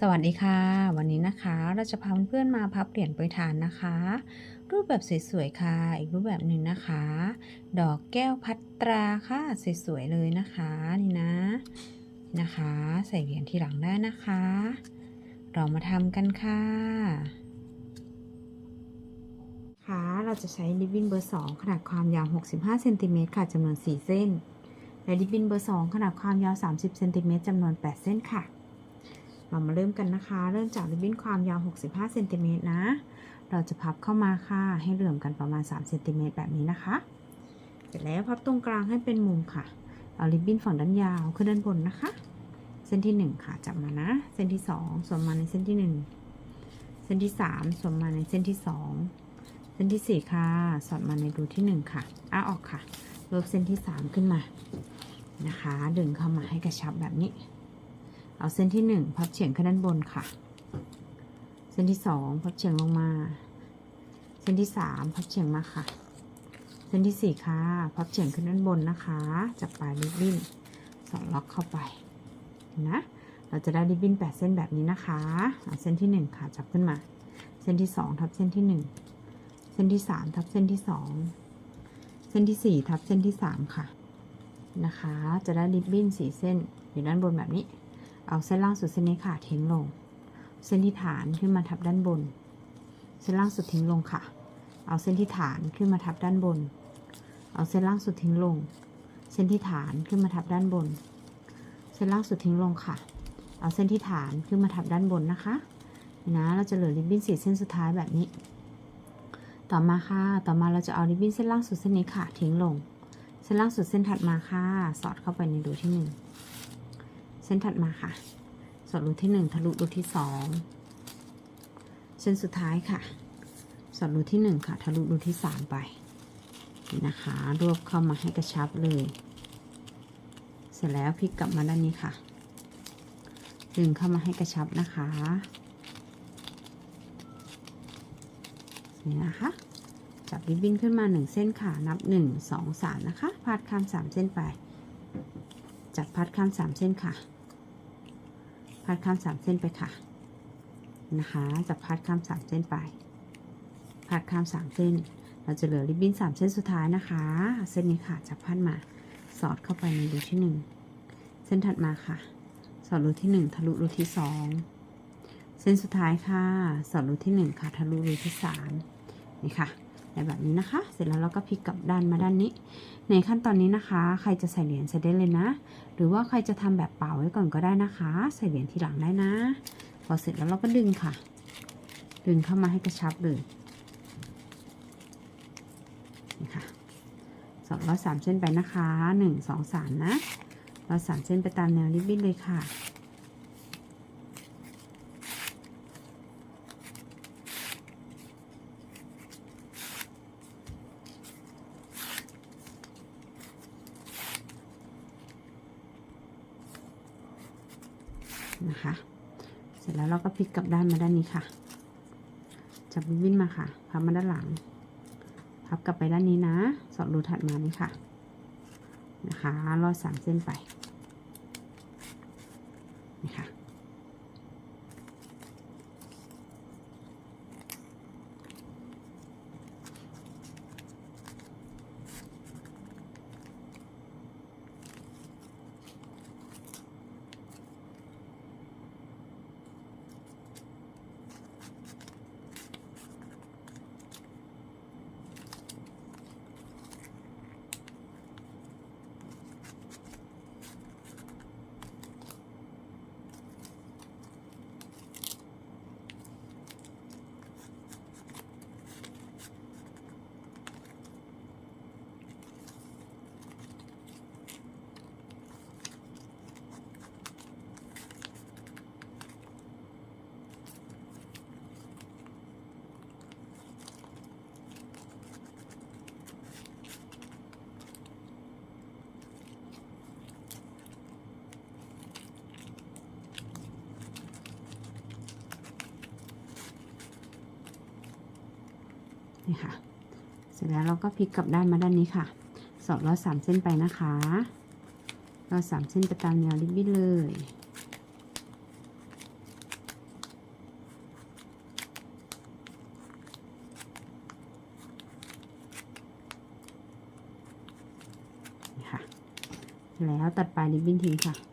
สวัสดีค่ะ วันนี้นะคะเราจะพาเพื่อนๆมาพับเหรียญโปรยทานนะคะ รูปแบบสวยๆค่ะ อีกรูปแบบหนึ่งนะคะ ดอกแก้วพัตราค่ะสวยๆเลยนะคะนี่นะนะคะ ใส่เหรียญที่หลังได้นะคะ เรามาทำกันค่ะค่ะเราจะใช้ริบบิ้นเบอร์ 2 ขนาดความยาว 65เซนติเมตรค่ะจำนวน 4 เส้น และริบบิ้นเบอร์ 2 ขนาดความยาว 30เซนติเมตรจำนวน 8 เส้นค่ะ เรามาเริ่มกันนะคะ เริ่มจากริบบิ้นความยาว 65เซนติเมตรนะ เราจะพับเข้ามาค่ะ ให้เหลื่อมกันประมาณ3เซนติเมตรแบบนี้นะคะ เสร็จแล้วพับตรงกลางให้เป็นมุมค่ะ เอาริบบิ้นฝั่งด้านยาวขึ้นด้านบนนะคะ เส้นที่ 1 ค่ะจับมานะ เส้นที่ 2สวมมาในเส้นที่ 1 เส้นที่ 3สวมมาในเส้นที่ 2 เส้นที่ 4 ค่ะ สอดมาในรูที่ 1 ค่ะอ้าออกค่ะลบเส้นที่ 3 ขึ้นมานะคะ ดึงเข้ามาให้กระชับแบบนี้ เอาเส้นที่ 1 พับเฉียงขึ้นด้านบนค่ะ เส้นที่ 2 พับเฉียงลงมา เส้นที่ 3 พับเฉียงมาค่ะ เส้นที่ 4 ค่ะ พับเฉียงขึ้นด้านบนนะคะ จับปลายริบบิ้นสอดล็อกเข้าไปนะเราจะได้ริบบิ้น8 เส้นแบบนี้นะคะเอาเส้นที่ 1 ค่ะ จับขึ้นมา เส้นที่ 2 ทับเส้นที่ 1 เส้นที่ 3 ทับเส้นที่ 2 เส้นที่ 4 ทับเส้นที่ 3 ค่ะ นะคะ จะได้ริบบิ้น4 เส้นอยู่ด้านบนแบบนี้ เอาเส้นล่างสุดเส้นนี้ค่ะทิ้งลง เส้นที่ฐานขึ้นมาทับด้านบน เส้นล่างสุดทิ้งลงค่ะ เอาเส้นที่ฐานขึ้นมาทับด้านบน เอาเส้นล่างสุดทิ้งลง เส้นที่ฐานขึ้นมาทับด้านบน เส้นล่างสุดทิ้งลงค่ะ เอาเส้นที่ฐานขึ้นมาทับด้านบนนะคะ นะเราจะเหลือริบบิ้นสีเส้นสุดท้ายแบบนี้ ต่อมาค่ะ ต่อมาเราจะเอาริบบิ้นเส้นล่างสุดเส้นนี้ค่ะทิ้งลง เส้นล่างสุดเส้นถัดมาค่ะ สอดเข้าไปในรูที่หนึ่ง เส้นถัดมาค่ะสอดรูที่หนึ่งทะลุรูที่สองเส้นสุดท้ายค่ะสอดรูที่หนึ่งค่ะ ทะลุรูที่สามไปนะคะ รวบเข้ามาให้กระชับเลย เสร็จแล้วพลิกกลับมาด้านนี้ค่ะ ดึงเข้ามาให้กระชับนะคะนี่นะคะ จับริบบิ้นขึ้นมาหนึ่งเส้นค่ะ นับหนึ่งสองสามนะคะ พาดข้ามสามเส้นไป จับพัดข้ามสามเส้นค่ะ พัดข้ามสามเส้นไปค่ะ นะคะ จับพัดข้ามสามเส้นไป พัดข้ามสามเส้น เราจะเหลือริบบิ้นสามเส้นสุดท้ายนะคะ เส้นนี้ค่ะ จับพัดมา สอดเข้าไปในรูที่หนึ่ง เส้นถัดมาค่ะ สอดรูที่หนึ่งทะลุรูที่สอง เส้นสุดท้ายค่ะ สอดรูที่หนึ่งค่ะ ทะลุรูที่สามนี่ค่ะ ในแบบนี้นะคะ เสร็จแล้วเราก็พลิกกลับด้านมาด้านนี้ ในขั้นตอนนี้นะคะ ใครจะใส่เหรียญใส่ได้เลยนะ หรือว่าใครจะทำแบบเป่าไว้ก่อนก็ได้นะคะ ใส่เหรียญทีหลังได้นะ พอเสร็จแล้วเราก็ดึงค่ะ ดึงเข้ามาให้กระชับเลยนี่ค่ะสองร้อยสามเส้นไปนะคะหนึ่งสองสามนะเร้อยสามเส้นไปตามแนวริบบิ้นเลยค่ะ นะคะ เสร็จแล้วเราก็พลิกกลับด้านมาด้านนี้ค่ะ จับวิ้นมาค่ะ พับมาด้านหลัง พับกลับไปด้านนี้นะ สอดรูถัดมานี่ค่ะ นะคะรอดสามเส้นไปี่ค่ะ เสร็จแล้วเราก็พลิกกลับด้านมาด้านนี้ค่ะ สอดร้อยสามเส้นไปนะคะร้อยสามเส้นไปตามแนวริบบิ้นเลยค่ะแล้วตัดปลายริบบิ้นทิ้งค่ะ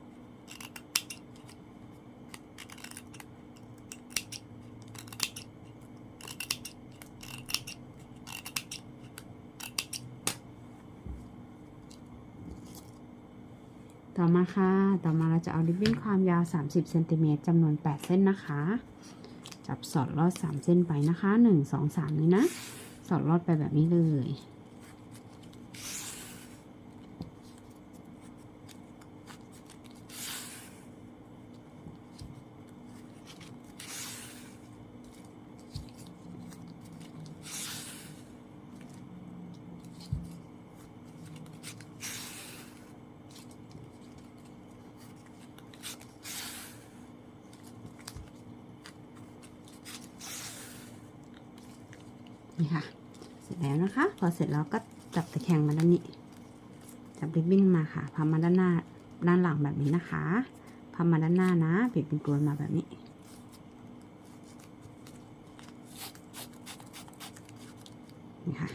ต่อมาค่ะ ต่อมาเราจะเอาริบบิ้นความยาว 30เซนติเมตรจำนวน 8 เส้นนะคะ จับสอดลอด 3 เส้นไปนะคะ 1 2 3 นี่นะ สอดลอดไปแบบนี้เลย นี่ค่ะ เสร็จแล้วนะคะ พอเสร็จแล้วก็จับตะแคงมาด้านนี้ จับริบบิ้นมาค่ะพับมาด้านหน้าด้านหลังแบบนี้นะคะพับมาด้านหน้านะปิดเป็นกลวยมาแบบนี้นี่ค่ะ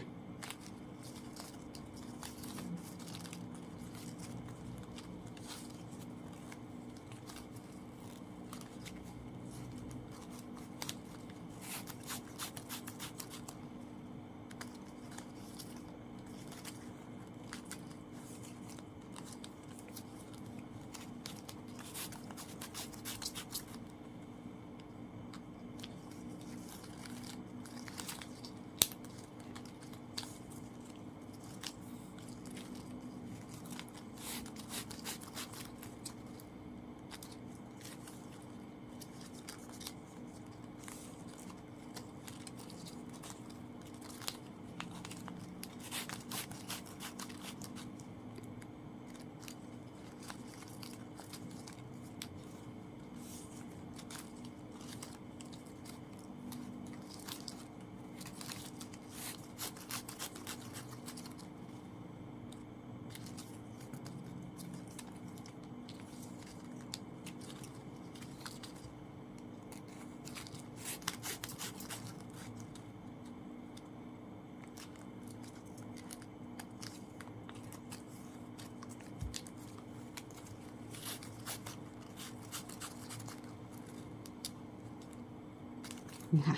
นี่ค่ะ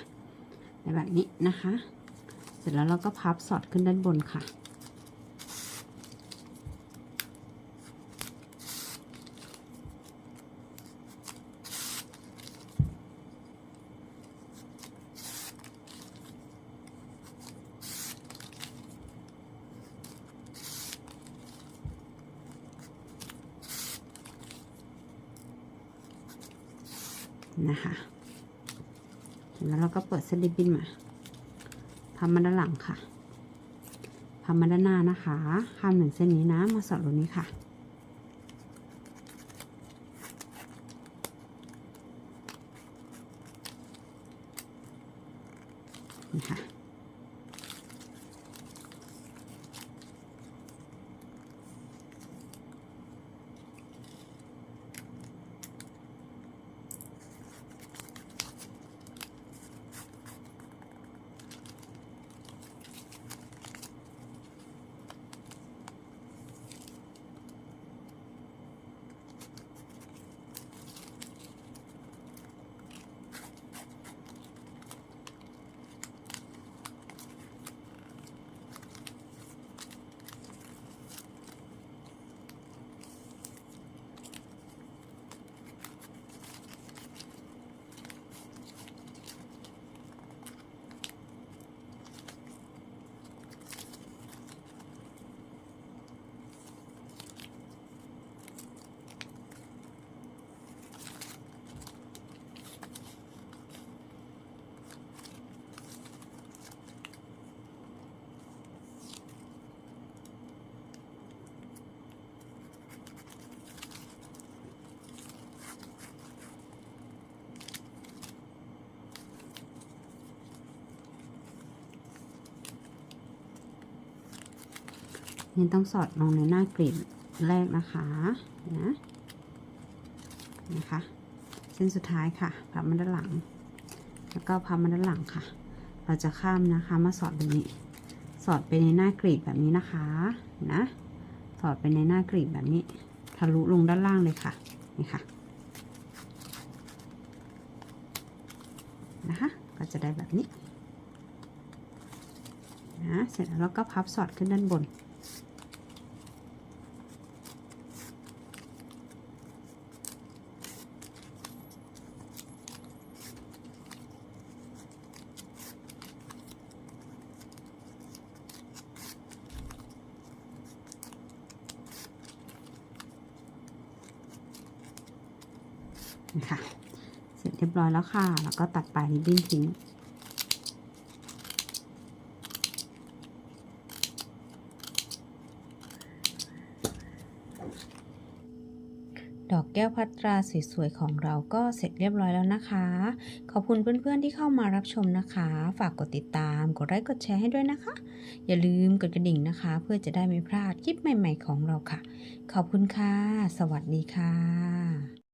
ในแบบนี้นะคะ เสร็จแล้วเราก็พับสอดขึ้นด้านบนค่ะ นะคะ แล้วเราก็เปิดสลิปบิ้นมาพับมาด้านหลังค่ะพับมาด้านหน้านะคะข้ามหนึ่งเส้นนี้นะ มาสอดตรงนี้ค่ะ นี่ค่ะ นี่ต้องสอดลงในหน้ากลีบแรกนะคะนะนะคะเส้นสุดท้ายค่ะพับมาด้านหลัง แล้วก็พับมาด้านหลังค่ะ เราจะข้ามนะคะมาสอดตรงนี้ สอดไปในหน้ากลีบแบบนี้นะคะนะสอดไปในหน้ากลีบแบบนี้ ทะลุลงด้านล่างเลยค่ะนี่ค่ะนะคะก็จะได้แบบนี้นะเสร็จแล้วเราก็พับสอดขึ้นด้านบน คะเสร็จเรียบร้อยแล้วค่ะ แล้วก็ตัดปลายริบบิ้นทิ้งดอกแก้วพัตราสวยๆของเราก็เสร็จเรียบร้อยแล้วนะคะ ขอบคุณเพื่อนๆที่เข้ามารับชมนะคะ ฝากกดติดตาม กดไลค์กดแชร์ให้ด้วยนะคะ อย่าลืมกดกระดิ่งนะคะ เพื่อจะได้ไม่พลาดคลิปใหม่ๆของเราค่ะ ขอบคุณค่ะ สวัสดีค่ะ